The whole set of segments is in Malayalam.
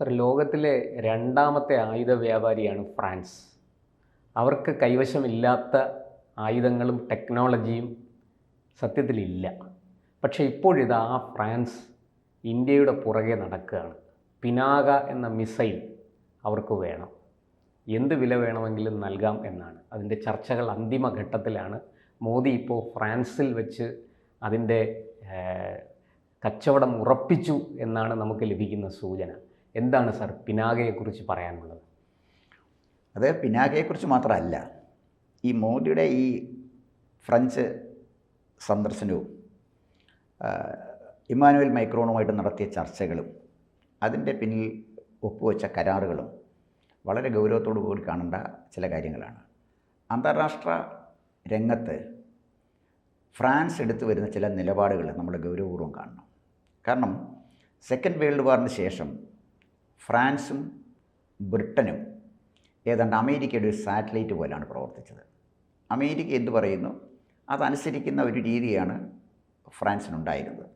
സർ ലോകത്തിലെ രണ്ടാമത്തെ ആയുധ വ്യാപാരിയാണ് ഫ്രാൻസ്. അവർക്ക് കൈവശമില്ലാത്ത ആയുധങ്ങളും ടെക്നോളജിയും സത്യത്തിലില്ല. പക്ഷേ ഇപ്പോഴിതാ ആ ഫ്രാൻസ് ഇന്ത്യയുടെ പുറകെ നടക്കുകയാണ്. പിനാക എന്ന മിസൈൽ അവർക്ക് വേണം. എന്ത് വില വേണമെങ്കിലും നൽകാം എന്നാണ്. അതിന്റെ ചർച്ചകൾ അന്തിമഘട്ടത്തിലാണ് മോദി ഇപ്പോൾ ഫ്രാൻസിൽ വെച്ച് അതിന്റെ കച്ചവടം ഉറപ്പിച്ചു എന്നാണ് നമുക്ക് ലഭിക്കുന്ന സൂചന. എന്താണ് സാർ പിനാകയെക്കുറിച്ച് പറയാനുള്ളത്? അത് പിനാകയെക്കുറിച്ച് മാത്രമല്ല ഈ മോദിയുടെ ഈ ഫ്രഞ്ച് സന്ദർശനവും ഇമ്മാനുവൽ മൈക്രോണുമായിട്ട് നടത്തിയ ചർച്ചകളും അതിന്റെ പിന്നിൽ ഒപ്പുവെച്ച കരാറുകളും വളരെ ഗൗരവത്തോടു കൂടി കാണേണ്ട ചില കാര്യങ്ങളാണ്. അന്താരാഷ്ട്ര രംഗത്ത് ഫ്രാൻസ് എടുത്തു വരുന്ന ചില നിലപാടുകൾ നമ്മൾ ഗൗരവപൂർവം കാണണം. കാരണം സെക്കൻഡ് വേൾഡ് വാറിന് ശേഷം ഫ്രാൻസും ബ്രിട്ടനും ഏതാണ്ട് അമേരിക്കയുടെ ഒരു സാറ്റലൈറ്റ് പോലെയാണ് പ്രവർത്തിച്ചത്. അമേരിക്ക എന്ത് പറയുന്നു? അതനുസരിക്കുന്ന ഒരു രീതിയാണ് ഫ്രാൻസിനുണ്ടായിരുന്നത്.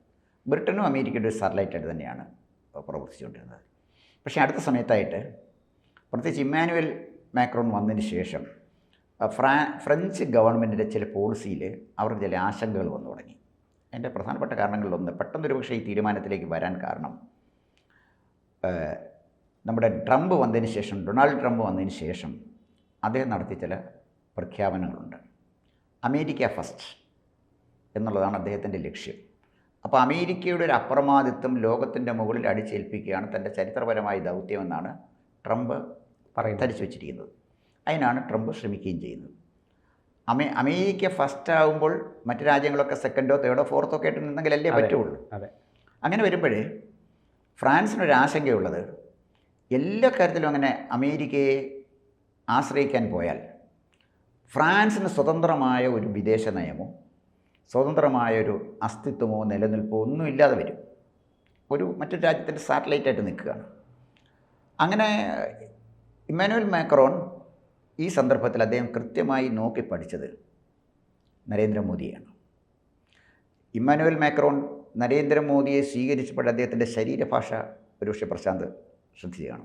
ബ്രിട്ടനും അമേരിക്കയുടെ ഒരു സാറ്റലൈറ്റായിട്ട് തന്നെയാണ് പ്രവർത്തിച്ചുകൊണ്ടിരുന്നത്. പക്ഷേ അടുത്ത സമയത്തായിട്ട് പ്രത്യേകിച്ച് ഇമ്മാനുവൽ മാക്രോൺ വന്നതിന് ശേഷം ഫ്രാ ഫ്രഞ്ച് ഗവൺമെന്റിന്റെ ചില പോളിസിയിൽ അവർക്ക് ചില ആശങ്കകൾ വന്നു തുടങ്ങി. എന്റെ പ്രധാനപ്പെട്ട കാരണങ്ങളിലൊന്ന് പെട്ടെന്നൊരു പക്ഷേ ഈ തീരുമാനത്തിലേക്ക് വരാൻ കാരണം നമ്മുടെ ട്രംപ് വന്നതിന് ശേഷം ഡൊണാൾഡ് ട്രംപ് വന്നതിന് ശേഷം അദ്ദേഹം നടത്തിയ ചില പ്രഖ്യാപനങ്ങളുണ്ട്. അമേരിക്ക ഫസ്റ്റ് എന്നുള്ളതാണ് അദ്ദേഹത്തിന്റെ ലക്ഷ്യം. അപ്പോൾ അമേരിക്കയുടെ ഒരു അപ്രമാദിത്വം ലോകത്തിന്റെ മുകളിൽ അടിച്ചേൽപ്പിക്കുകയാണ് തന്റെ ചരിത്രപരമായ ദൗത്യമെന്നാണ് ട്രംപ് പറയുന്നത്. ധരിച്ചു വച്ചിരിക്കുന്നത്. അതിനാണ് ട്രംപ് ശ്രമിക്കുകയും ചെയ്യുന്നത്. അമേ അമേരിക്ക ഫസ്റ്റ് ആകുമ്പോൾ മറ്റു രാജ്യങ്ങളൊക്കെ സെക്കൻഡോ തേർഡോ ഫോർത്തോ ഒക്കെ ആയിട്ട് നിന്നെങ്കിലല്ലേ. പറ്റുള്ളൂ. അതെ. അങ്ങനെ വരുമ്പോഴേ ഫ്രാൻസിനൊരു ആശങ്കയുള്ളത് എല്ലാ കാര്യത്തിലും അങ്ങനെ അമേരിക്കയെ ആശ്രയിക്കാൻ പോയാൽ ഫ്രാൻസിന് സ്വതന്ത്രമായ ഒരു വിദേശ നയമോ സ്വതന്ത്രമായ ഒരു അസ്തിത്വമോ നിലനിൽപ്പോ ഒന്നും ഇല്ലാതെ വരും. ഒരു മറ്റൊരു രാജ്യത്തിന്റെ സാറ്റലൈറ്റായിട്ട് നിൽക്കുകയാണ്. അങ്ങനെ ഇമ്മാനുവൽ മാക്രോൺ ഈ സന്ദർഭത്തിൽ അദ്ദേഹം കൃത്യമായി നോക്കി പഠിച്ചത് നരേന്ദ്രമോദിയാണ്. ഇമ്മാനുവൽ മാക്രോൺ നരേന്ദ്രമോദിയെ സ്വീകരിച്ചപ്പോൾ അദ്ദേഹത്തിന്റെ ശരീരഭാഷ ഒരുപക്ഷെ പ്രശാന്ത് ശ്രദ്ധിക്കുകയാണ്.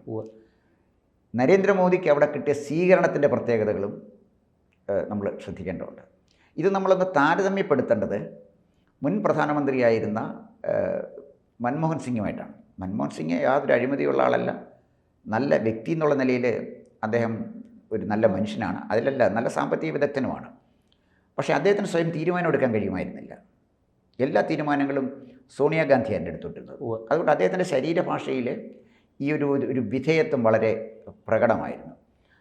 നരേന്ദ്രമോദിക്ക് അവിടെ കിട്ടിയ സ്വീകരണത്തിന്റെ പ്രത്യേകതകളും നമ്മൾ ശ്രദ്ധിക്കേണ്ടതുണ്ട്. ഇത് നമ്മളൊന്ന് താരതമ്യപ്പെടുത്തേണ്ടത് മുൻ പ്രധാനമന്ത്രിയായിരുന്ന മൻമോഹൻ സിംഗുമായിട്ടാണ്. മൻമോഹൻ സിംഗ് യാതൊരു അഴിമതിയുള്ള ആളല്ല. നല്ല വ്യക്തി എന്നുള്ള നിലയിൽ അദ്ദേഹം ഒരു നല്ല മനുഷ്യനാണ്. അതിലല്ല നല്ല സാമ്പത്തിക വിദഗ്ധനുമാണ്. പക്ഷേ അദ്ദേഹത്തിന് സ്വയം തീരുമാനം എടുക്കാൻ കഴിയുമായിരുന്നില്ല. എല്ലാ തീരുമാനങ്ങളും സോണിയാഗാന്ധിയാണ് എടുത്തുകൊണ്ടിരുന്നത് ഉവ്വ്. അതുകൊണ്ട് അദ്ദേഹത്തിന്റെ ശരീരഭാഷയിൽ ഈ ഒരു ഒരു- വിധേയത്വം വളരെ പ്രകടമായിരുന്നു.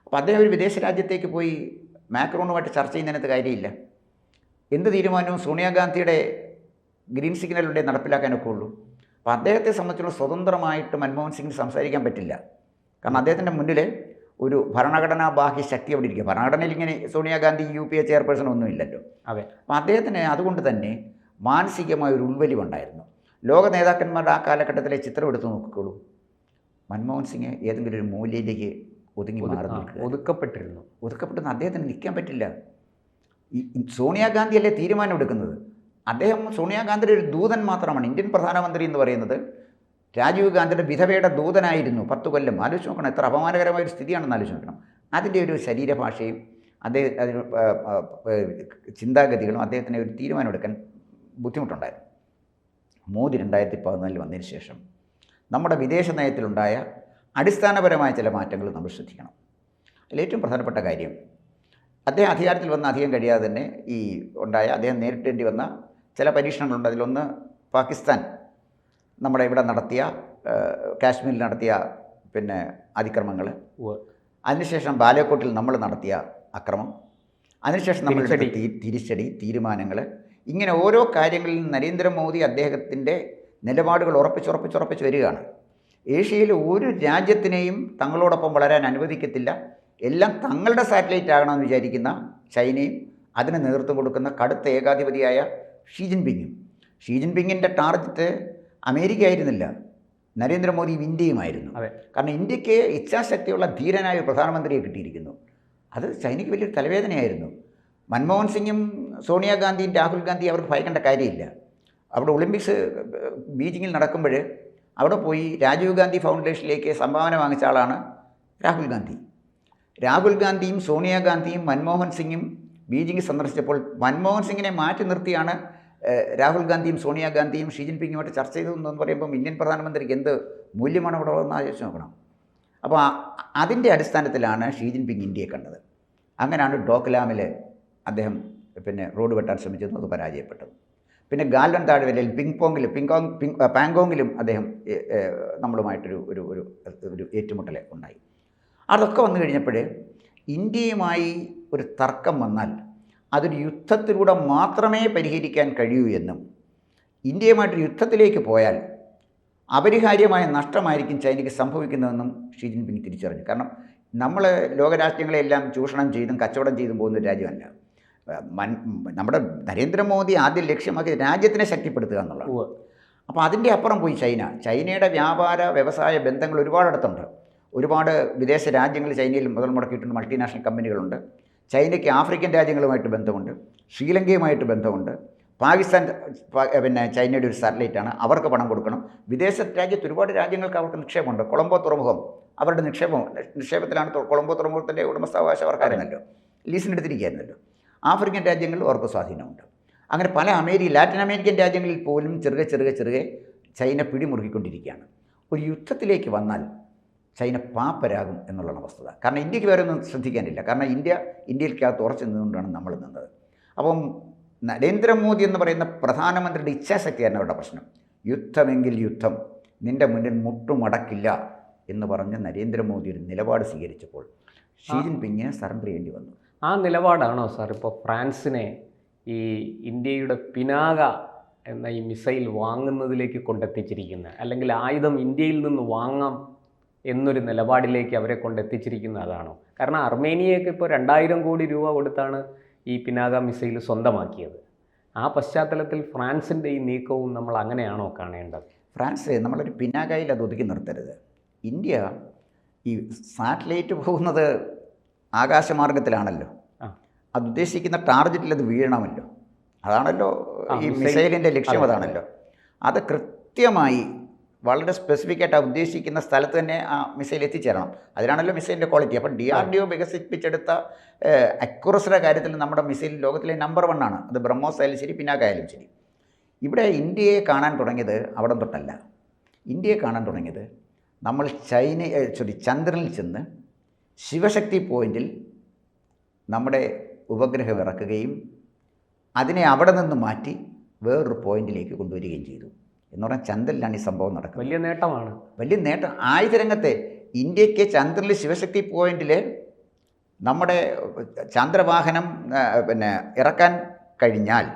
അപ്പോൾ അദ്ദേഹം ഒരു വിദേശ രാജ്യത്തേക്ക് പോയി മാക്രോണുമായിട്ട് ചർച്ച ചെയ്യുന്നതിനകത്ത് കാര്യമില്ല. എന്ത് തീരുമാനവും സോണിയാഗാന്ധിയുടെ ഗ്രീൻ സിഗ്നലിലൂടെ നടപ്പിലാക്കാനൊക്കെ ഉള്ളൂ. അപ്പോൾ അദ്ദേഹത്തെ സംബന്ധിച്ചുള്ള സ്വതന്ത്രമായിട്ട് മൻമോഹൻ സിംഗിന് സംസാരിക്കാൻ പറ്റില്ല. കാരണം അദ്ദേഹത്തിന്റെ മുന്നിൽ ഒരു ഭരണഘടനാ ബാഹ്യ ശക്തി അവിടെ ഇരിക്കുക. ഭരണഘടനയിൽ ഇങ്ങനെ Sonia Gandhi U P A chairperson ഒന്നുമില്ലല്ലോ. അതെ. അപ്പം അദ്ദേഹത്തിന് അതുകൊണ്ട് തന്നെ മാനസികമായ ഒരു ഉൾവലിവുണ്ടായിരുന്നു. ലോക നേതാക്കന്മാരുടെ ആ കാലഘട്ടത്തിലെ ചിത്രം എടുത്തു നോക്കിക്കോളൂ. മൻമോഹൻ സിംഗ് ഏതെങ്കിലും ഒരു മൂലയിലേക്ക് ഒതുങ്ങി മാറി നിൽക്കുക ഒതുക്കപ്പെട്ടിരുന്നു. ഒതുക്കപ്പെട്ടെന്ന് അദ്ദേഹത്തിന് നിൽക്കാൻ പറ്റില്ല. ഈ സോണിയാഗാന്ധിയല്ലേ തീരുമാനം എടുക്കുന്നത്? അദ്ദേഹം സോണിയാഗാന്ധിയുടെ ഒരു ദൂതൻ മാത്രമാണ്. ഇന്ത്യൻ പ്രധാനമന്ത്രി എന്ന് പറയുന്നത് രാജീവ് ഗാന്ധിയുടെ വിധവയുടെ ദൂതനായിരുന്നു പത്ത് കൊല്ലം. ആലോചിച്ച് നോക്കണം എത്ര അപമാനകരമായ ഒരു സ്ഥിതിയാണെന്ന് ആലോചിച്ച് നോക്കണം. അതിന്റെ ഒരു ശരീരഭാഷയും അദ്ദേഹം അതിന് ചിന്താഗതികളും അദ്ദേഹത്തിന് ഒരു തീരുമാനമെടുക്കാൻ ബുദ്ധിമുട്ടുണ്ടായിരുന്നു. മോദി രണ്ടായിരത്തി പതിനാലിൽ വന്നതിന് ശേഷം നമ്മുടെ വിദേശ നയത്തിലുണ്ടായ അടിസ്ഥാനപരമായ ചില മാറ്റങ്ങൾ നമ്മൾ ശ്രദ്ധിക്കണം. അതിലേറ്റവും പ്രധാനപ്പെട്ട കാര്യം അദ്ദേഹം അധികാരത്തിൽ വന്ന അധികം കഴിയാതെ തന്നെ ഈ ഉണ്ടായ അദ്ദേഹം നേരിടേണ്ടി വന്ന ചില പരീക്ഷണങ്ങളുണ്ട്. അതിലൊന്ന് പാകിസ്ഥാൻ നമ്മുടെ ഇവിടെ നടത്തിയ കാശ്മീരിൽ നടത്തിയ പിന്നെ അതിക്രമങ്ങൾ. അതിനുശേഷം ബാലക്കോട്ടിൽ നമ്മൾ നടത്തിയ അക്രമം. അതിനുശേഷം നമ്മൾ തിരിച്ചടി. തീരുമാനങ്ങൾ. ഇങ്ങനെ ഓരോ കാര്യങ്ങളിൽ നരേന്ദ്രമോദി അദ്ദേഹത്തിന്റെ നിലപാടുകൾ ഉറപ്പിച്ചുറപ്പിച്ചുറപ്പിച്ച് വരികയാണ്. ഏഷ്യയിലെ ഒരു രാജ്യത്തിനെയും തങ്ങളോടൊപ്പം വളരാൻ അനുവദിക്കത്തില്ല. എല്ലാം തങ്ങളുടെ സാറ്റലൈറ്റ് ആകണമെന്ന് വിചാരിക്കുന്ന ചൈനയും അതിന് നേതൃത്വം കൊടുക്കുന്ന കടുത്ത ഏകാധിപതിയായ ഷീ ജിൻപിങ്ങും. ഷീ ജിൻപിങ്ങിന്റെ ടാർഗറ്റ് അമേരിക്ക ആയിരുന്നില്ല നരേന്ദ്രമോദി ഇന്ത്യയുമായിരുന്നു. അതെ. കാരണം ഇന്ത്യയ്ക്ക് ഇച്ഛാശക്തിയുള്ള ധീരനായ പ്രധാനമന്ത്രിയെ കിട്ടിയിരിക്കുന്നു. അത് ചൈനയ്ക്ക് വലിയൊരു തലവേദനയായിരുന്നു. മൻമോഹൻ സിംഗും സോണിയാഗാന്ധിയും രാഹുൽ ഗാന്ധിയും അവർക്ക് ഭയക്കേണ്ട കാര്യമില്ല. അവിടെ ഒളിമ്പിക്സ് ബീജിങ്ങിൽ നടക്കുമ്പോൾ അവിടെ പോയി രാജീവ് ഗാന്ധി ഫൗണ്ടേഷനിലേക്ക് സംഭാവന വാങ്ങിച്ച ആളാണ് രാഹുൽ ഗാന്ധി. രാഹുൽ ഗാന്ധിയും സോണിയാഗാന്ധിയും മൻമോഹൻ സിംഗും ബീജിംഗ് സന്ദർശിച്ചപ്പോൾ മൻമോഹൻ സിംഗിനെ മാറ്റി നിർത്തിയാണ് രാഹുൽ ഗാന്ധിയും സോണിയാഗാന്ധിയും ഷീ ജിൻപിങ്ങുമായിട്ട് ചർച്ച ചെയ്തതെന്ന് പറയുമ്പോൾ ഇന്ത്യൻ പ്രധാനമന്ത്രിക്ക് എന്ത് മൂല്യമാണ് അവിടെ ഉള്ളതെന്ന് ആലോചിച്ച് നോക്കണം. അപ്പോൾ അതിന്റെ അടിസ്ഥാനത്തിലാണ് ഷീ ജിൻപിങ് ഇന്ത്യയെ കണ്ടത്. അങ്ങനെയാണ് ഡോക്ലാമിൽ അദ്ദേഹം പിന്നെ റോഡ് വെട്ടാൻ ശ്രമിച്ചതും അത് പരാജയപ്പെട്ടത്. പിന്നെ ഗാൽവൻ താഴ്വരയിൽ പിങ് പോങ്ങിലും പിങ്കോങ് പിങ് പാങ്കോങ്ങിലും അദ്ദേഹം നമ്മളുമായിട്ടൊരു ഒരു ഒരു ഒരു ഏറ്റുമുട്ടൽ ഉണ്ടായി. അതൊക്കെ വന്നു കഴിഞ്ഞപ്പോൾ ഇന്ത്യയുമായി ഒരു തർക്കം വന്നാൽ അതൊരു യുദ്ധത്തിലൂടെ മാത്രമേ പരിഹരിക്കാൻ കഴിയൂ എന്നും ഇന്ത്യയുമായിട്ടൊരു യുദ്ധത്തിലേക്ക് പോയാൽ അപരിഹാര്യമായ നഷ്ടമായിരിക്കും ചൈനയ്ക്ക് സംഭവിക്കുന്നതെന്നും ഷീ ജിൻപിങ് തിരിച്ചറിഞ്ഞു. കാരണം നമ്മൾ ലോകരാഷ്ട്രങ്ങളെല്ലാം ചൂഷണം ചെയ്തും കച്ചവടം ചെയ്തും പോകുന്ന രാജ്യമല്ല. മൻ- നമ്മുടെ നരേന്ദ്രമോദി ആദ്യം ലക്ഷ്യമാക്കി രാജ്യത്തിനെ ശക്തിപ്പെടുത്തുക എന്നുള്ളതാണ്. അപ്പോൾ അതിന്റെ അപ്പുറം പോയി ചൈന. ചൈനയുടെ വ്യാപാര വ്യവസായ ബന്ധങ്ങൾ ഒരുപാടിടത്തുണ്ട്. ഒരുപാട് വിദേശ രാജ്യങ്ങൾ ചൈനയിൽ മുതൽ മുടക്കിയിട്ടുണ്ട് മൾട്ടിനാഷണൽ കമ്പനികളുണ്ട് ചൈനയ്ക്ക് ആഫ്രിക്കൻ രാജ്യങ്ങളുമായിട്ട് ബന്ധമുണ്ട്. ശ്രീലങ്കയുമായിട്ട് ബന്ധമുണ്ട്. പാകിസ്ഥാൻ പിന്നെ ചൈനയുടെ ഒരു സാറ്റലൈറ്റാണ്. അവർക്ക് പണം കൊടുക്കണം. വിദേശ രാജ്യത്ത് ഒരുപാട് രാജ്യങ്ങൾക്ക് അവർക്ക് നിക്ഷേപമുണ്ട്. കൊളംബോ തുറമുഖം. അവരുടെ നിക്ഷേപം നിക്ഷേപത്തിലാണ് കൊളംബോ തുറമുഖത്തിന്റെ ഉടമസ്ഥാവകാശം അവർക്കായിരുന്നല്ലോ ലീസിനെടുത്തിരിക്കുകയായിരുന്നല്ലോ. ആഫ്രിക്കൻ രാജ്യങ്ങളിൽ അവർക്ക് സ്വാധീനമുണ്ട് അങ്ങനെ പല അമേരിക്ക ലാറ്റിൻ അമേരിക്കൻ രാജ്യങ്ങളിൽ പോലും ചെറുകെ ചെറുകെ ചെറുകെ ചൈന പിടിമുറുക്കിക്കൊണ്ടിരിക്കുകയാണ്. ഒരു യുദ്ധത്തിലേക്ക് വന്നാൽ ചൈന പാപ്പരാകും എന്നുള്ളതാണ് വസ്തുത. കാരണം ഇന്ത്യയ്ക്ക് വേറെ ഒന്നും ശ്രദ്ധിക്കാനില്ല. കാരണം ഇന്ത്യ ഇന്ത്യയിൽക്കകത്ത് ഉറച്ചു നിന്നുകൊണ്ടാണ് നമ്മൾ നിന്നത്. അപ്പം നരേന്ദ്രമോദി എന്ന് പറയുന്ന പ്രധാനമന്ത്രിയുടെ ഇച്ഛാശക്തിയാണ് അവരുടെ പ്രശ്നം. യുദ്ധമെങ്കിൽ യുദ്ധം നിന്റെ മുന്നിൽ മുട്ടുമടക്കില്ല എന്ന് പറഞ്ഞ് നരേന്ദ്രമോദി ഒരു നിലപാട് സ്വീകരിച്ചപ്പോൾ ഷീ ജിൻപിങ്ങിന് സറണ്ടർ ചെയ്യേണ്ടി വന്നു. ആ നിലപാടാണോ സാർ ഇപ്പോൾ ഫ്രാൻസിനെ ഈ ഇന്ത്യയുടെ പിനാക എന്ന ഈ മിസൈൽ വാങ്ങുന്നതിലേക്ക് കൊണ്ടെത്തിച്ചിരിക്കുന്നത്? അല്ലെങ്കിൽ ആയുധം ഇന്ത്യയിൽ നിന്ന് വാങ്ങാം എന്നൊരു നിലപാടിലേക്ക് അവരെ കൊണ്ടെത്തിച്ചിരിക്കുന്ന അതാണോ? കാരണം അർമേനിയയൊക്കെ ഇപ്പോൾ രണ്ടായിരം കോടി രൂപ കൊടുത്താണ് ഈ പിനാക മിസൈൽ സ്വന്തമാക്കിയത്. ആ പശ്ചാത്തലത്തിൽ ഫ്രാൻസിന്റെ ഈ നീക്കവും നമ്മൾ അങ്ങനെയാണോ കാണേണ്ടത്? ഫ്രാൻസ് നമ്മളൊരു പിനാകയിൽ അത് ഒതുക്കി നിർത്തരുത്. ഇന്ത്യ ഈ സാറ്റലൈറ്റ് പോകുന്നത് ആകാശമാർഗത്തിലാണല്ലോ. അത് ഉദ്ദേശിക്കുന്ന ടാർഗറ്റിൽ അത് വീഴണമല്ലോ. അതാണല്ലോ ഈ മിസൈലിന്റെ ലക്ഷ്യം അതാണല്ലോ. അത് കൃത്യമായി വളരെ സ്പെസിഫിക് ആയിട്ട് ആ ഉദ്ദേശിക്കുന്ന സ്ഥലത്ത് തന്നെ ആ മിസൈൽ എത്തിച്ചേരണം. അതിനാണല്ലോ മിസൈലിന്റെ ക്വാളിറ്റി അപ്പം ഡി ആർ ഡി ഒ വികസിപ്പിച്ചെടുത്ത അക്യുറസിയുടെ കാര്യത്തിൽ നമ്മുടെ മിസൈൽ ലോകത്തിലെ നമ്പർ വൺ ആണ്. അത് ബ്രഹ്മോസ് ആയാലും ശരി പിന്നാക്കായാലും ശരി. ഇവിടെ ഇന്ത്യയെ കാണാൻ തുടങ്ങിയത് അവിടെ തൊട്ടല്ല. ഇന്ത്യയെ കാണാൻ തുടങ്ങിയത് നമ്മൾ ചൈന സോറി ചന്ദ്രനിൽ ചെന്ന് ശിവശക്തി പോയിന്റിൽ നമ്മുടെ ഉപഗ്രഹം ഇറക്കുകയും അതിനെ അവിടെ നിന്ന് മാറ്റി വേറൊരു പോയിന്റിലേക്ക് കൊണ്ടുവരികയും ചെയ്തു. എന്ന് പറഞ്ഞാൽ ചന്ദ്രനിലാണ് ഈ സംഭവം നടക്കുന്നത്. വലിയ നേട്ടമാണ്. വലിയ നേട്ടം. ആയുധ രംഗത്തെ ഇന്ത്യയ്ക്ക് ചന്ദ്രനിൽ ശിവശക്തി പോയിന്റിൽ നമ്മുടെ ചന്ദ്രവാഹനം പിന്നെ ഇറക്കാൻ കഴിഞ്ഞാൽ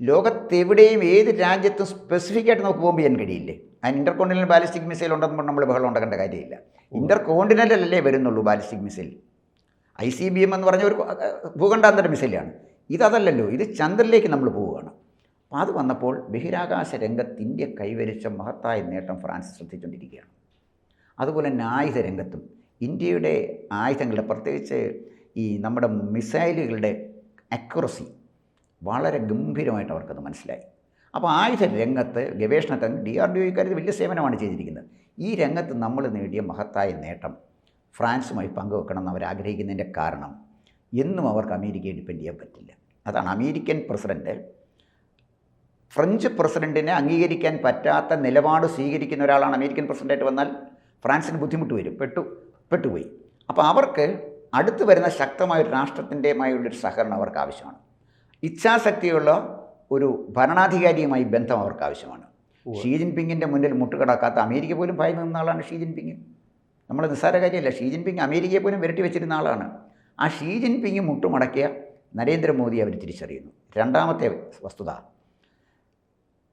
ലോകത്തെവിടെയും ഏത് രാജ്യത്തും സ്പെസിഫിക്കായിട്ട് നമുക്ക് ബോംബ് ചെയ്യാൻ കഴിയില്ലേ? അതിന് ഇന്റർ കോണ്ടിനൽ ബാലിസ്റ്റിക് മിസൈൽ ഉണ്ടെന്ന് നമ്മൾ ബഹളം ഉണ്ടാക്കേണ്ട കാര്യമില്ല. ഇന്റർ കോണ്ടിനന്റലല്ലേ വരുന്നുള്ളൂ ballistic missile I C B M എന്ന് പറഞ്ഞ ഒരു ഭൂഖണ്ഡാന്തര മിസൈലാണ് ഇതല്ലല്ലോ ഇത് ചന്ദ്രനിലേക്ക് നമ്മൾ പോവുകയാണ്. അപ്പോൾ അത് വന്നപ്പോൾ ബഹിരാകാശ രംഗത്ത് ഇന്ത്യ കൈവരിച്ച മഹത്തായ നേട്ടം ഫ്രാൻസ് ശ്രദ്ധിച്ചുകൊണ്ടിരിക്കുകയാണ് അതുപോലെ തന്നെ ആയുധ രംഗത്തും ഇന്ത്യയുടെ ആയുധങ്ങളുടെ പ്രത്യേകിച്ച് ഈ നമ്മുടെ മിസൈലുകളുടെ അക്യുറസി വളരെ ഗംഭീരമായിട്ട് അവർക്കത് മനസ്സിലായി. അപ്പോൾ ആയുധ രംഗത്ത് ഗവേഷണത്തിന് ഡി ആർ ഡി ഒ വലിയ സേവനമാണ് ചെയ്തിരിക്കുന്നത്. ഈ രംഗത്ത് നമ്മൾ നേടിയ മഹത്തായ നേട്ടം ഫ്രാൻസുമായി പങ്കുവെക്കണം എന്ന് അവർ ആഗ്രഹിക്കുന്നതിന്റെ കാരണം എന്നും അവർക്ക് അമേരിക്കയെ ഡിപ്പെൻഡ് ചെയ്യാൻ പറ്റില്ല. അതാണ് അമേരിക്കൻ പ്രസിഡന്റ് ഫ്രഞ്ച് പ്രസിഡന്റിനെ അംഗീകരിക്കാൻ പറ്റാത്ത നിലപാട് സ്വീകരിക്കുന്ന ഒരാളാണ് അമേരിക്കൻ പ്രസിഡന്റായിട്ട് വന്നാൽ ഫ്രാൻസിന് ബുദ്ധിമുട്ട് വരും. പെട്ടു പെട്ടുപോയി. അപ്പോൾ അവർക്ക് അടുത്ത് വരുന്ന ശക്തമായ ഒരു രാഷ്ട്രത്തിന്റെയുമായുള്ളൊരു സഹകരണം അവർക്ക് ആവശ്യമാണ്. ഇച്ഛാശക്തിയുള്ള ഒരു ഭരണാധികാരിയുമായി ബന്ധം അവർക്ക് ആവശ്യമാണ്. ഷീ ജിൻപിങ്ങിന്റെ മുന്നിൽ മുട്ടുകടക്കാത്ത അമേരിക്ക പോലും ഭയന്ന് നിന്ന ആളാണ് ഷീ ജിൻപിങ്. നമ്മൾ നിസ്സാര കാര്യമല്ല ഷീ ജിൻപിങ് അമേരിക്കയെ പോലും വിരട്ടി വെച്ചിരുന്ന ആളാണ്. ആ ഷീ ജിൻപിങ് മുട്ടുമടക്കിയ നരേന്ദ്രമോദി അവർ തിരിച്ചറിയുന്നു. രണ്ടാമത്തെ വസ്തുത.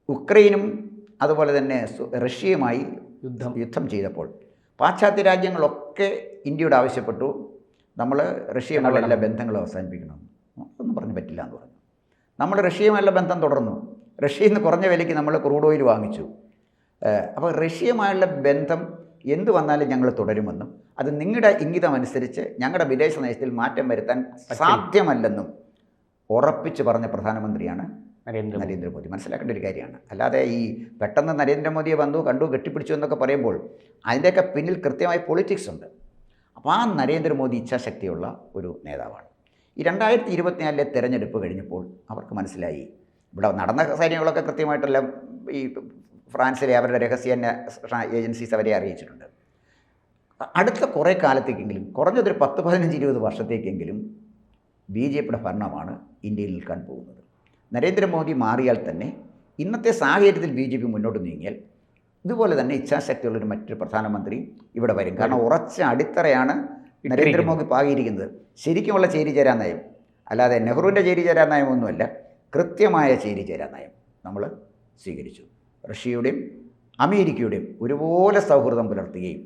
ഉക്രൈനും അതുപോലെ തന്നെ റഷ്യയുമായി യുദ്ധം. യുദ്ധം ചെയ്തപ്പോൾ പാശ്ചാത്യ രാജ്യങ്ങളൊക്കെ ഇന്ത്യയോട് ആവശ്യപ്പെട്ടു. നമ്മൾ റഷ്യയുമായുള്ള ബന്ധങ്ങൾ ബന്ധങ്ങളും അവസാനിപ്പിക്കണം. ഒന്നും പറഞ്ഞു പറ്റില്ല എന്ന് പറഞ്ഞു. നമ്മൾ റഷ്യയുമായുള്ള ബന്ധം തുടർന്നു. റഷ്യയിൽ നിന്ന് കുറഞ്ഞ വിലയ്ക്ക് നമ്മൾ ക്രൂഡ് ഓയിൽ വാങ്ങിച്ചു. അപ്പോൾ റഷ്യയുമായുള്ള ബന്ധം എന്ത് വന്നാലും ഞങ്ങൾ തുടരുമെന്നും അത് നിങ്ങളുടെ ഇംഗിതം അനുസരിച്ച് ഞങ്ങളുടെ വിദേശ നയത്തിൽ മാറ്റം വരുത്താൻ സാധ്യമല്ലെന്നും ഉറപ്പിച്ച് പറഞ്ഞ പ്രധാനമന്ത്രിയാണ് നരേന്ദ്രമോദി. നരേന്ദ്രമോദി. മനസ്സിലാക്കേണ്ട ഒരു കാര്യമാണ്. അല്ലാതെ ഈ പെട്ടെന്ന് നരേന്ദ്രമോദിയെ വന്നു കണ്ടു കെട്ടിപ്പിടിച്ചു എന്നൊക്കെ പറയുമ്പോൾ അതിന്റെയൊക്കെ പിന്നിൽ കൃത്യമായ പൊളിറ്റിക്സ് ഉണ്ട്. അപ്പോൾ ആ നരേന്ദ്രമോദി ഇച്ഛാശക്തിയുള്ള ഒരു നേതാവാണ്. ഈ രണ്ടായിരത്തി ഇരുപത്തിനാലിലെ തെരഞ്ഞെടുപ്പ് കഴിഞ്ഞപ്പോൾ അവർക്ക് മനസ്സിലായി ഇവിടെ നടന്ന സൈന്യങ്ങളൊക്കെ കൃത്യമായിട്ടെല്ലാം ഈ ഫ്രാൻസിലെ അവരുടെ രഹസ്യ ഏജൻസീസ് അവരെ അറിയിച്ചിട്ടുണ്ട്. അടുത്ത കുറേ കാലത്തേക്കെങ്കിലും കുറഞ്ഞതൊരു പത്ത് പതിനഞ്ച് ഇരുപത് വർഷത്തേക്കെങ്കിലും ബി ജെ പിയുടെ ഭരണമാണ് ഇന്ത്യയിൽ നിൽക്കാൻ പോകുന്നത്. നരേന്ദ്രമോദി മാറിയാൽ തന്നെ ഇന്നത്തെ സാഹചര്യത്തിൽ ബി ജെ പി മുന്നോട്ട് നീങ്ങിയാൽ ഇതുപോലെ തന്നെ ഇച്ഛാശക്തിയുള്ളൊരു മറ്റൊരു പ്രധാനമന്ത്രി ഇവിടെ വരും. കാരണം ഉറച്ച അടിത്തറയാണ് നരേന്ദ്രമോദി പാകിയിരിക്കുന്നത്. ശരിക്കുമുള്ള ചേരിചേരാ നയം അല്ലാതെ നെഹ്റുവിന്റെ ചേരിചേരാ നയമൊന്നുമല്ല. കൃത്യമായ ചേരിചേരാ നയം നമ്മൾ സ്വീകരിച്ചു. റഷ്യയുടെയും അമേരിക്കയുടെയും ഒരുപോലെ സൗഹൃദം പുലർത്തുകയും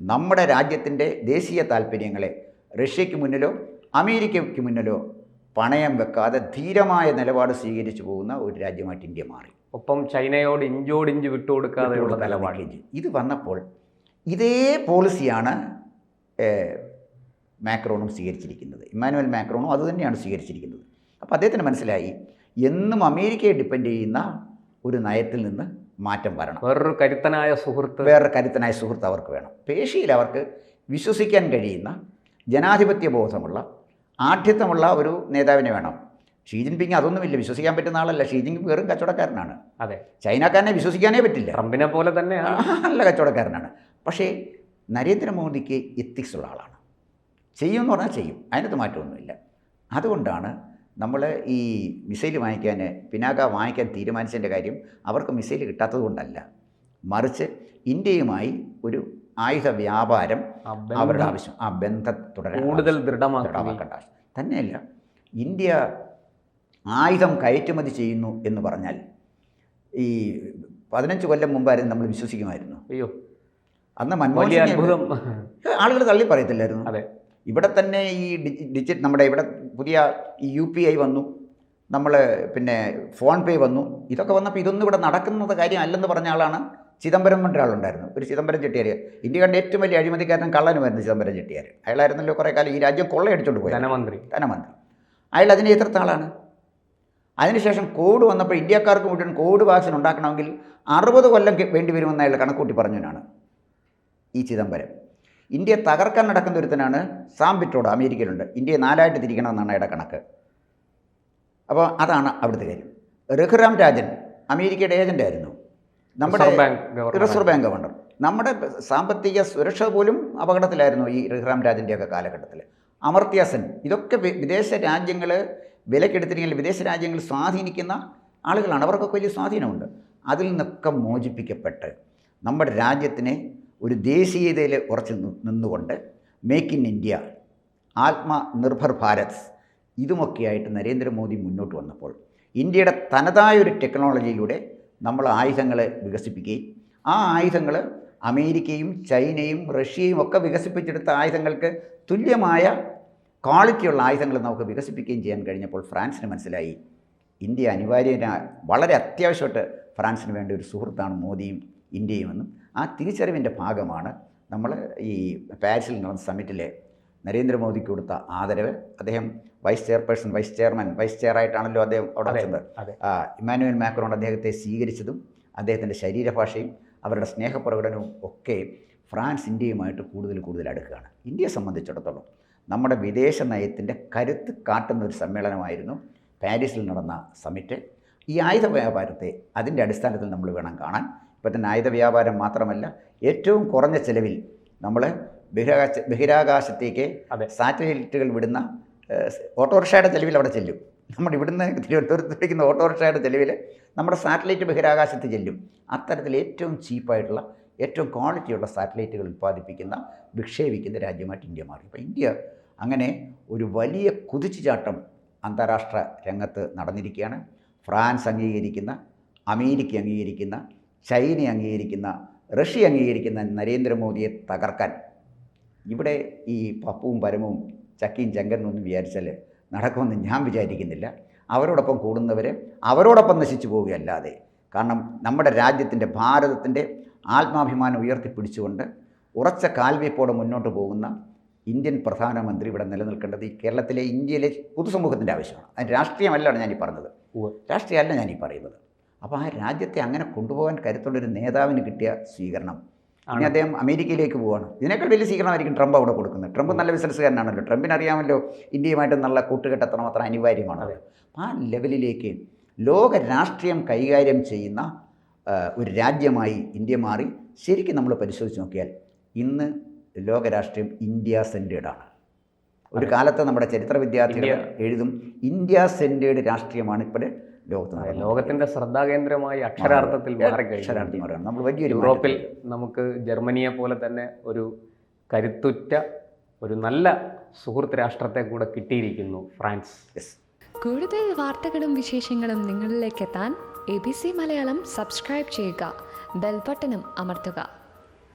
നമ്മുടെ രാജ്യത്തിന്റെ ദേശീയ താല്പര്യങ്ങളെ റഷ്യയ്ക്ക് മുന്നിലോ അമേരിക്കയ്ക്ക് മുന്നിലോ പണയം വെക്കാതെ ധീരമായ നിലപാട് സ്വീകരിച്ചു പോകുന്ന ഒരു രാജ്യമായിട്ട് ഇന്ത്യ മാറി. ഒപ്പം ചൈനയോട് ഇഞ്ചോടിഞ്ച് വിട്ടുകൊടുക്കാതെയുള്ള വിട്ടുകൊടുക്കാതെ നിലപാട്. ഇത് വന്നപ്പോൾ ഇതേ പോളിസിയാണ് മാക്രോണും സ്വീകരിച്ചിരിക്കുന്നത്. ഇമ്മാനുവൽ മാക്രോണും അതുതന്നെയാണ് സ്വീകരിച്ചിരിക്കുന്നത്. അപ്പോൾ അദ്ദേഹത്തിന് മനസ്സിലായി എന്നും അമേരിക്കയെ ഡിപ്പെൻഡ് ചെയ്യുന്ന ഒരു നയത്തിൽ നിന്ന് മാറ്റം വരണം. വേറൊരു കരുത്തനായ സുഹൃത്ത്. വേറൊരു കരുത്തനായ സുഹൃത്ത് അവർക്ക് വേണം. പേശിയിൽ അവർക്ക് വിശ്വസിക്കാൻ കഴിയുന്ന ജനാധിപത്യ ബോധമുള്ള ആഠ്യത്വമുള്ള ഒരു നേതാവിനെ വേണം. ഷീ ജിൻപിങ് അതൊന്നുമില്ല വിശ്വസിക്കാൻ പറ്റുന്ന ആളല്ല. ഷീ ജിൻപിങ് വെറും കച്ചവടക്കാരനാണ്. അതെ. ചൈനക്കാരനെ വിശ്വസിക്കാനേ പറ്റില്ല. ട്രംപിനെ പോലെ തന്നെ നല്ല കച്ചവടക്കാരനാണ്. പക്ഷേ നരേന്ദ്രമോദിക്ക് എത്തിക്സ് ഉള്ള ആളാണ്. ചെയ്യുമെന്ന് പറഞ്ഞാൽ ചെയ്യും. അതിനകത്ത് മാറ്റമൊന്നുമില്ല. അതുകൊണ്ടാണ് നമ്മൾ ഈ മിസൈൽ വാങ്ങിക്കാൻ പിനാക വാങ്ങിക്കാൻ തീരുമാനിച്ചതിന്റെ കാര്യം അവർക്ക് മിസൈൽ കിട്ടാത്തത് കൊണ്ടല്ല. മറിച്ച് ഇന്ത്യയുമായി ഒരു ആയുധ വ്യാപാരം അവരുടെ ആവശ്യം ആ ബന്ധം തുടരാൻ കൂടുതൽ ദൃഢമാക്കി. ദൃഢമാക്കേണ്ട ആവശ്യം. തന്നെയല്ല ഇന്ത്യ ആയുധം കയറ്റുമതി ചെയ്യുന്നു എന്ന് പറഞ്ഞാൽ ഈ പതിനഞ്ച് കൊല്ലം മുമ്പായിരുന്നു നമ്മൾ വിശ്വസിക്കുമായിരുന്നു. അയ്യോ. അന്ന് മൻമോഹൻ അത്ഭുതം. ആളുകൾ തള്ളി പറയത്തില്ലായിരുന്നു. അതെ. ഇവിടെ തന്നെ ഈ ഡിജിറ്റ് നമ്മുടെ ഇവിടെ പുതിയ ഈ യു പി ഐ വന്നു നമ്മൾ പിന്നെ ഫോൺ പേ വന്നു. ഇതൊക്കെ വന്നപ്പോൾ ഇതൊന്നും ഇവിടെ നടക്കുന്നത് കാര്യമല്ലെന്ന് പറഞ്ഞ ആളാണ് ചിദംബരം എന്ന ഒരാളുണ്ടായിരുന്നു. ഒരു ചിദംബരം ചെട്ടിയാർ ഇന്ത്യ കണ്ട ഏറ്റവും വലിയ അഴിമതിക്കാരൻ കള്ളനുമായിരുന്നു ചിദംബരം ചെട്ടിയാർ അയാളായിരുന്നല്ലോ കുറേ കാലം ഈ രാജ്യം കൊള്ളയടിച്ചുകൊണ്ട് പോയി ധനമന്ത്രി. ധനമന്ത്രി. അയാൾ അതിനെ എതിർത്ത ആളാണ് അതിനുശേഷം കോവിഡ് വന്നപ്പോൾ ഇന്ത്യക്കാർക്ക് മുഴുവൻ കോവിഡ് വാക്സിൻ ഉണ്ടാക്കണമെങ്കിൽ അറുപത് കൊല്ലം വേണ്ടി വരുമെന്ന് അയാൾ കണക്കൂട്ടി പറഞ്ഞവനാണ് ഈ ചിദംബരം. ഇന്ത്യ തകർക്കാൻ നടക്കുന്ന ഒരുത്തനാണ് സാം പിട്രോഡ് അമേരിക്കയിലുണ്ട്. ഇന്ത്യയെ നാലായിട്ട് തിരിക്കണമെന്നാണ് അയാളുടെ കണക്ക്. അപ്പോൾ അതാണ് അവിടുത്തെ കാര്യം. രഘുറാം രാജൻ അമേരിക്കയുടെ ഏജന്റായിരുന്നു നമ്മുടെ റിസർവ് ബാങ്ക് ഗവർണർ. നമ്മുടെ സാമ്പത്തിക സുരക്ഷ പോലും അപകടത്തിലായിരുന്നു ഈ രഘുറാം രാജന്റെയൊക്കെ കാലഘട്ടത്തിൽ. അമർത്യ സെൻ ഇതൊക്കെ വിദേശ രാജ്യങ്ങൾ വിലക്കെടുത്തിരിക്കുന്ന വിദേശ രാജ്യങ്ങൾ സ്വാധീനിക്കുന്ന ആളുകളാണ്. അവർക്കൊക്കെ വലിയ സ്വാധീനമുണ്ട്. അതിൽ നിന്നൊക്കെ മോചിപ്പിക്കപ്പെട്ട് നമ്മുടെ രാജ്യത്തിനെ ഒരു ദേശീയതയിൽ ഉറച്ചു നിന്നുകൊണ്ട് make in India Atmanirbhar Bharat ഇതുമൊക്കെയായിട്ട് നരേന്ദ്രമോദി മുന്നോട്ട് വന്നപ്പോൾ ഇന്ത്യയുടെ തനതായ ഒരു ടെക്നോളജിയിലൂടെ നമ്മൾ ആയുധങ്ങൾ വികസിപ്പിക്കുകയും ആ ആയുധങ്ങൾ അമേരിക്കയും ചൈനയും റഷ്യയും ഒക്കെ വികസിപ്പിച്ചെടുത്ത ആയുധങ്ങൾക്ക് തുല്യമായ ക്വാളിറ്റിയുള്ള ആയുധങ്ങൾ നമുക്ക് വികസിപ്പിക്കുകയും ചെയ്യാൻ കഴിഞ്ഞപ്പോൾ ഫ്രാൻസിന് മനസ്സിലായി. ഇന്ത്യ അനിവാര്യ വളരെ അത്യാവശ്യമായിട്ട് ഫ്രാൻസിന് വേണ്ട ഒരു സുഹൃത്താണ് മോദിയും ഇന്ത്യയുമെന്നും ആ തിരിച്ചറിവിന്റെ ഭാഗമാണ് നമ്മൾ ഈ പാരീസിൽ നടന്ന സമ്മിറ്റിലെ നരേന്ദ്രമോദിക്ക് കൊടുത്ത ആദരവ്. അദ്ദേഹം vice chairperson vice chairman vice chair ആയിട്ടാണല്ലോ അദ്ദേഹം അവിടെ വെച്ചത്. ഇമ്മാനുവൽ മാക്രോൺ അദ്ദേഹത്തെ സ്വീകരിച്ചതും അദ്ദേഹത്തിന്റെ ശരീരഭാഷയും അവരുടെ സ്നേഹപ്രകടനവും ഒക്കെ ഫ്രാൻസ് ഇന്ത്യയുമായിട്ട് കൂടുതൽ കൂടുതൽ അടുക്കുകയാണ്. ഇന്ത്യയെ സംബന്ധിച്ചിടത്തോളം നമ്മുടെ വിദേശ നയത്തിന്റെ കരുത്ത് കാട്ടുന്ന ഒരു സമ്മേളനമായിരുന്നു പാരീസിൽ നടന്ന സമ്മിറ്റ്. ഈ ആയുധ വ്യാപാരത്തെ അതിന്റെ അടിസ്ഥാനത്തിൽ നമ്മൾ വേണം കാണാൻ. ഇപ്പോൾ തന്നെ ആയുധ വ്യാപാരം മാത്രമല്ല ഏറ്റവും കുറഞ്ഞ ചെലവിൽ നമ്മൾ ബഹിരാകാശ ബഹിരാകാശത്തേക്ക്. സാറ്റലൈറ്റുകൾ വിടുന്ന ഓട്ടോറിക്ഷയുടെ ചെലവിൽ അവിടെ ചെല്ലും. നമ്മുടെ ഇവിടുന്ന് തിരുവനന്തപുരത്ത് വിളിക്കുന്ന ഓട്ടോറിക്ഷയുടെ ചെലവിൽ നമ്മുടെ സാറ്റലൈറ്റ് ബഹിരാകാശത്ത് ചെല്ലും. അത്തരത്തിൽ ഏറ്റവും ചീപ്പായിട്ടുള്ള ഏറ്റവും ക്വാളിറ്റിയുള്ള സാറ്റലൈറ്റുകൾ ഉൽപ്പാദിപ്പിക്കുന്ന വിക്ഷേപിക്കുന്ന രാജ്യമായിട്ട് ഇന്ത്യ മാറി. അപ്പോൾ ഇന്ത്യ അങ്ങനെ ഒരു വലിയ കുതിച്ചുചാട്ടം അന്താരാഷ്ട്ര രംഗത്ത് നടന്നിരിക്കുകയാണ്. ഫ്രാൻസ് അംഗീകരിക്കുന്ന അമേരിക്ക അംഗീകരിക്കുന്ന ചൈന അംഗീകരിക്കുന്ന റഷ്യ അംഗീകരിക്കുന്ന നരേന്ദ്രമോദിയെ തകർക്കാൻ. ഇവിടെ ഈ പപ്പുവും പരമവും ചക്കിയും ചങ്കരനും ഒന്നും വിചാരിച്ചാൽ നടക്കുമെന്ന് ഞാൻ വിചാരിക്കുന്നില്ല. അവരോടൊപ്പം കൂടുന്നവർ അവരോടൊപ്പം നശിച്ചു പോവുകയല്ലാതെ. കാരണം നമ്മുടെ രാജ്യത്തിന്റെ ഭാരതത്തിന്റെ ആത്മാഭിമാനം ഉയർത്തിപ്പിടിച്ചുകൊണ്ട് ഉറച്ച കാൽവയ്പ്പോടെ മുന്നോട്ട് പോകുന്ന ഇന്ത്യൻ പ്രധാനമന്ത്രി ഇവിടെ നിലനിൽക്കേണ്ടത് ഈ കേരളത്തിലെ ഇന്ത്യയിലെ പൊതുസമൂഹത്തിന്റെ ആവശ്യമാണ്. അതിന് രാഷ്ട്രീയമല്ലാണ് ഞാനീ പറഞ്ഞത്. രാഷ്ട്രീയമല്ല ഞാനീ പറയുന്നത്. അപ്പോൾ ആ രാജ്യത്തെ അങ്ങനെ കൊണ്ടുപോകാൻ കരുത്തുള്ളൊരു നേതാവിന് കിട്ടിയ സ്വീകരണം. ഇനി. അദ്ദേഹം അമേരിക്കയിലേക്ക് പോവാണ്. ഇതിനേക്കാൾ വലിയ സ്വീകരണമായിരിക്കും ട്രംപ് അവിടെ കൊടുക്കുന്നത്. ട്രംപ് നല്ല ബിസിനസ്സുകാരനാണല്ലോ. ട്രംപിന് അറിയാമല്ലോ ഇന്ത്യയുമായിട്ട് നല്ല കൂട്ടുകെട്ട് അത്ര അനിവാര്യമാണ് അതെ. ആ ലെവലിലേക്ക് ലോക രാഷ്ട്രീയം കൈകാര്യം ചെയ്യുന്ന ഒരു രാജ്യമായി ഇന്ത്യ മാറി. ശരിക്കും നമ്മൾ പരിശോധിച്ച് നോക്കിയാൽ ഇന്ന് ലോക രാഷ്ട്രീയം ഇന്ത്യ സെന്റേഡാണ് ഒരു. കാലത്ത് നമ്മുടെ ചരിത്ര വിദ്യാർത്ഥികൾ എഴുതും ഇന്ത്യ സെന്റേഡ് രാഷ്ട്രീയമാണ്. ഇപ്പോൾ ലോകത്ത് ലോകത്തിന്റെ ശ്രദ്ധാകേന്ദ്രമായി അക്ഷരാർത്ഥത്തിൽ മാറുകയാണ് നമ്മൾ വലിയൊരു യൂറോപ്പിൽ നമുക്ക് ജർമ്മനിയെ പോലെ തന്നെ ഒരു കരുത്തുറ്റ ഒരു നല്ല സുഹൃത്ത് രാഷ്ട്രത്തെ കൂടെ കിട്ടിയിരിക്കുന്നു ഫ്രാൻസ്. കൂടുതൽ വാർത്തകളും വിശേഷങ്ങളും നിങ്ങളിലേക്ക് എത്താൻ A B C Malayalam subscribe ചെയ്യുക. ബെൽബട്ടനും അമർത്തുക.